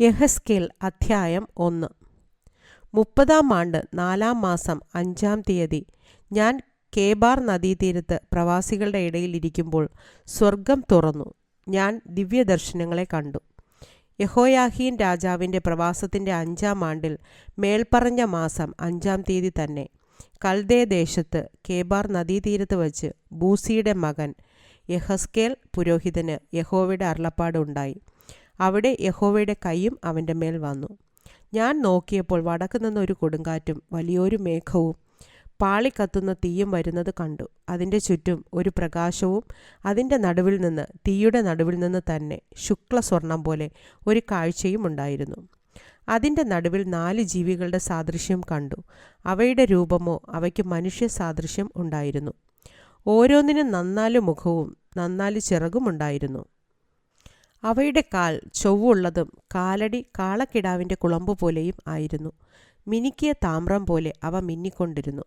യഹസ്കേൽ അധ്യായം ഒന്ന്. മുപ്പതാം ആണ്ട് നാലാം മാസം അഞ്ചാം തീയതി ഞാൻ കേബാർ നദീതീരത്ത് പ്രവാസികളുടെ ഇടയിൽ ഇരിക്കുമ്പോൾ സ്വർഗം തുറന്നു. ഞാൻ ദിവ്യദർശനങ്ങളെ കണ്ടു. യഹോയാഹീൻ രാജാവിന്റെ പ്രവാസത്തിന്റെ അഞ്ചാം ആണ്ടിൽ മേൽപ്പറഞ്ഞ മാസം അഞ്ചാം തീയതി തന്നെ കൽദേ ദേശത്ത് കേബാർ നദീതീരത്ത് വച്ച് ബൂസിയുടെ മകൻ യഹസ്കേൽ പുരോഹിതന് യഹോവയുടെ അരുളപ്പാടുണ്ടായി അവിടെ യഹോവയുടെ കൈയും അവന്റെ മേൽ വന്നു. ഞാൻ നോക്കിയപ്പോൾ വടക്കു നിന്നൊരു കൊടുങ്കാറ്റും വലിയൊരു മേഘവും പാളിക്കത്തുന്ന തീയും വരുന്നത് കണ്ടു. അതിന്റെ ചുറ്റും ഒരു പ്രകാശവും അതിന്റെ നടുവിൽ നിന്ന് തീയുടെ നടുവിൽ നിന്ന് തന്നെ ശുക്ലസ്വർണം പോലെ ഒരു കാഴ്ചയും ഉണ്ടായിരുന്നു. അതിന്റെ നടുവിൽ നാല് ജീവികളുടെ സാദൃശ്യം കണ്ടു. അവയുടെ രൂപമോ അവയ്ക്ക് മനുഷ്യ സാദൃശ്യം ഉണ്ടായിരുന്നു. ഓരോന്നിനും നന്നാൽ മുഖവും നന്നാൽ ചിറകും ഉണ്ടായിരുന്നു. അവയുടെ കാൽ ചൊവ്വുള്ളതും കാലടി കാളക്കിടാവിന്റെ കുളമ്പ് പോലെയും ആയിരുന്നു. മിനുക്കിയ താമ്രം പോലെ അവ മിന്നിക്കൊണ്ടിരുന്നു.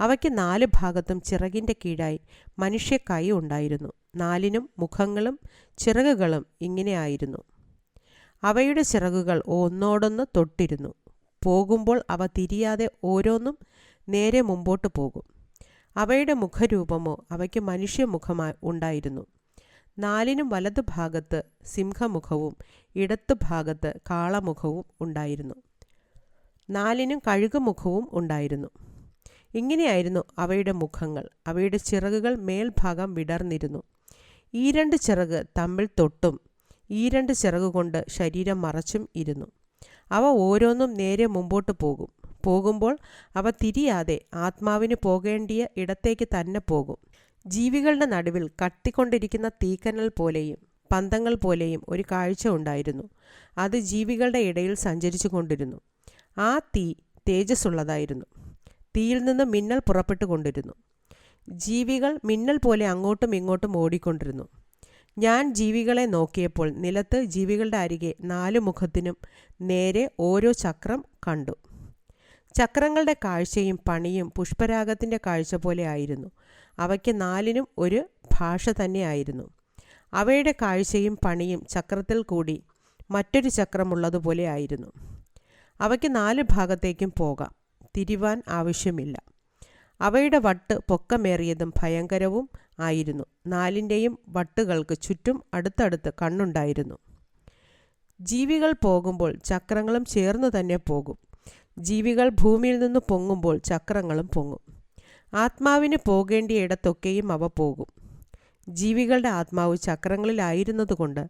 അവയ്ക്ക് നാല് ഭാഗത്തും ചിറകിന്റെ കീഴായി മനുഷ്യക്കായി ഉണ്ടായിരുന്നു. നാലിനും മുഖങ്ങളും ചിറകുകളും ഇങ്ങനെയായിരുന്നു അവയുടെ ചിറകുകൾ ഒന്നോടൊന്ന് തൊട്ടിരുന്നു. പോകുമ്പോൾ അവ തിരിയാതെ ഓരോന്നും നേരെ മുമ്പോട്ട് പോകും. അവയുടെ മുഖരൂപമോ അവയ്ക്ക് മനുഷ്യമുഖമായി ഉണ്ടായിരുന്നു. നാലിനും വലതുഭാഗത്ത് സിംഹമുഖവും ഇടത്തുഭാഗത്ത് കാളമുഖവും ഉണ്ടായിരുന്നു. നാലിനും കഴുകുമുഖവും ഉണ്ടായിരുന്നു. ഇങ്ങനെയായിരുന്നു അവയുടെ മുഖങ്ങൾ. അവയുടെ ചിറകുകൾ മേൽഭാഗം വിടർന്നിരുന്നു. ഈ രണ്ട് ചിറക് തമ്മിൽ തൊട്ടും ഈ രണ്ട് ചിറക് കൊണ്ട് ശരീരം മറച്ചും ഇരുന്നു. അവ ഓരോന്നും നേരെ മുമ്പോട്ട് പോകും. പോകുമ്പോൾ അവ തിരിയാതെ ആത്മാവിന് പോകേണ്ടിയ ഇടത്തേക്ക് തന്നെ പോകും. ജീവികളുടെ നടുവിൽ കട്ടിക്കൊണ്ടിരിക്കുന്ന തീക്കനൽ പോലെയും പന്തങ്ങൾ പോലെയും ഒരു കാഴ്ച ഉണ്ടായിരുന്നു. അത് ജീവികളുടെ ഇടയിൽ സഞ്ചരിച്ചു കൊണ്ടിരുന്നു. ആ തീ തേജസ്സുള്ളതായിരുന്നു. തീയിൽ നിന്ന് മിന്നൽ പുറപ്പെട്ടു കൊണ്ടിരുന്നു. ജീവികൾ മിന്നൽ പോലെ അങ്ങോട്ടും ഇങ്ങോട്ടും ഓടിക്കൊണ്ടിരുന്നു. ഞാൻ ജീവികളെ നോക്കിയപ്പോൾ നിലത്ത് ജീവികളുടെ അരികെ നാലു മുഖത്തിനും നേരെ ഓരോ ചക്രം കണ്ടു. ചക്രങ്ങളുടെ കാഴ്ചയും പണിയും പുഷ്പരാഗത്തിന്റെ കാഴ്ച പോലെ ആയിരുന്നു. അവയ്ക്ക് നാലിനും ഒരു ഭാഷ തന്നെയായിരുന്നു. അവയുടെ കാഴ്ചയും പണിയും ചക്രത്തിൽ കൂടി മറ്റൊരു ചക്രമുള്ളതുപോലെ ആയിരുന്നു. അവയ്ക്ക് നാല് ഭാഗത്തേക്കും പോകാം. തിരിവാൻ ആവശ്യമില്ല. അവയുടെ വട്ട് പൊക്കമേറിയതും ഭയങ്കരവും ആയിരുന്നു. നാലിന്റെയും വട്ടുകൾക്ക് ചുറ്റും അടുത്തടുത്ത് കണ്ണുണ്ടായിരുന്നു. ജീവികൾ പോകുമ്പോൾ ചക്രങ്ങളും ചേർന്ന് തന്നെ പോകും. ജീവികൾ ഭൂമിയിൽ നിന്ന് പൊങ്ങുമ്പോൾ ചക്രങ്ങളും പൊങ്ങും. ആത്മാവിന് പോകേണ്ടിയ ഇടത്തൊക്കെയും അവ പോകും. ജീവികളുടെ ആത്മാവ് ചക്രങ്ങളിലായിരുന്നതുകൊണ്ട്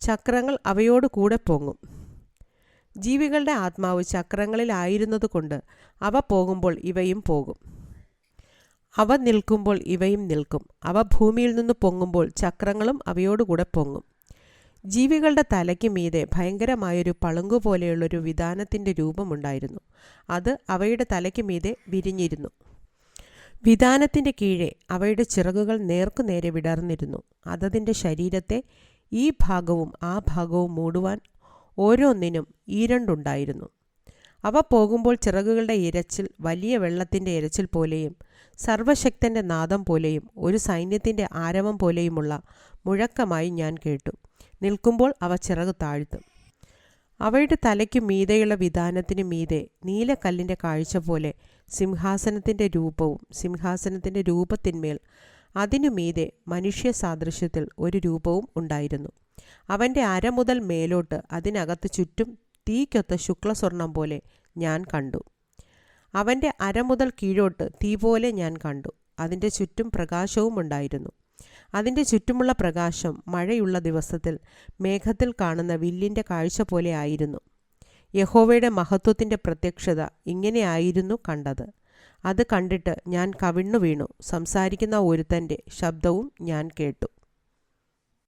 ചക്രങ്ങൾ അവയോട് കൂടെ പൊങ്ങും. ജീവികളുടെ ആത്മാവ് ചക്രങ്ങളിലായിരുന്നതുകൊണ്ട് അവ പോകുമ്പോൾ ഇവയും പോകും. അവ നിൽക്കുമ്പോൾ ഇവയും നിൽക്കും. അവ ഭൂമിയിൽ നിന്ന് പൊങ്ങുമ്പോൾ ചക്രങ്ങളും അവയോടുകൂടെ പൊങ്ങും. ജീവികളുടെ തലയ്ക്ക് മീതെ ഭയങ്കരമായൊരു പളുങ്കു പോലെയുള്ളൊരു വിധാനത്തിന്റെ രൂപമുണ്ടായിരുന്നു. അത് അവയുടെ തലയ്ക്ക് മീതെ വിരിഞ്ഞിരുന്നു. വിധാനത്തിന്റെ കീഴെ അവയുടെ ചിറകുകൾ നേർക്കുനേരെ വിടർന്നിരുന്നു. അതതിന്റെ ശരീരത്തെ ഈ ഭാഗവും ആ ഭാഗവും മൂടുവാൻ ഓരോന്നിനും ഈരണ്ടുണ്ടായിരുന്നു. അവ പോകുമ്പോൾ ചിറകുകളുടെ ഇരച്ചിൽ വലിയ വെള്ളത്തിന്റെ ഇരച്ചിൽ പോലെയും സർവശക്തന്റെ നാദം പോലെയും ഒരു സൈന്യത്തിന്റെ ആരവം പോലെയുമുള്ള മുഴക്കമായി ഞാൻ കേട്ടു. നിൽക്കുമ്പോൾ അവ ചിറക് താഴ്ത്തും. അവയുടെ തലയ്ക്ക് മീതെയുള്ള വിധാനത്തിന് മീതെ നീലക്കല്ലിന്റെ കാഴ്ച പോലെ സിംഹാസനത്തിന്റെ രൂപവും സിംഹാസനത്തിന്റെ രൂപത്തിന്മേൽ അതിനു മീതെ മനുഷ്യ സാദൃശ്യത്തിൽ ഒരു രൂപവും ഉണ്ടായിരുന്നു. അവന്റെ അര മുതൽ മേലോട്ട് അതിനകത്ത് ചുറ്റും തീക്കൊത്ത ശുക്ലസ്വർണം പോലെ ഞാൻ കണ്ടു. അവന്റെ അര മുതൽ കീഴോട്ട് തീ പോലെ ഞാൻ കണ്ടു. അതിന്റെ ചുറ്റും പ്രകാശവും ഉണ്ടായിരുന്നു. അതിന്റെ ചുറ്റുമുള്ള പ്രകാശം മഴയുള്ള ദിവസത്തിൽ മേഘത്തിൽ കാണുന്ന വില്ലിന്റെ കാഴ്ച പോലെ ആയിരുന്നു. യഹോവയുടെ മഹത്വത്തിന്റെ പ്രത്യക്ഷത ഇങ്ങനെയായിരുന്നു കണ്ടത്. അത് കണ്ടിട്ട് ഞാൻ കവിണ്ണു വീണു സംസാരിക്കുന്ന ഒരുത്തന്റെ ശബ്ദവും ഞാൻ കേട്ടു.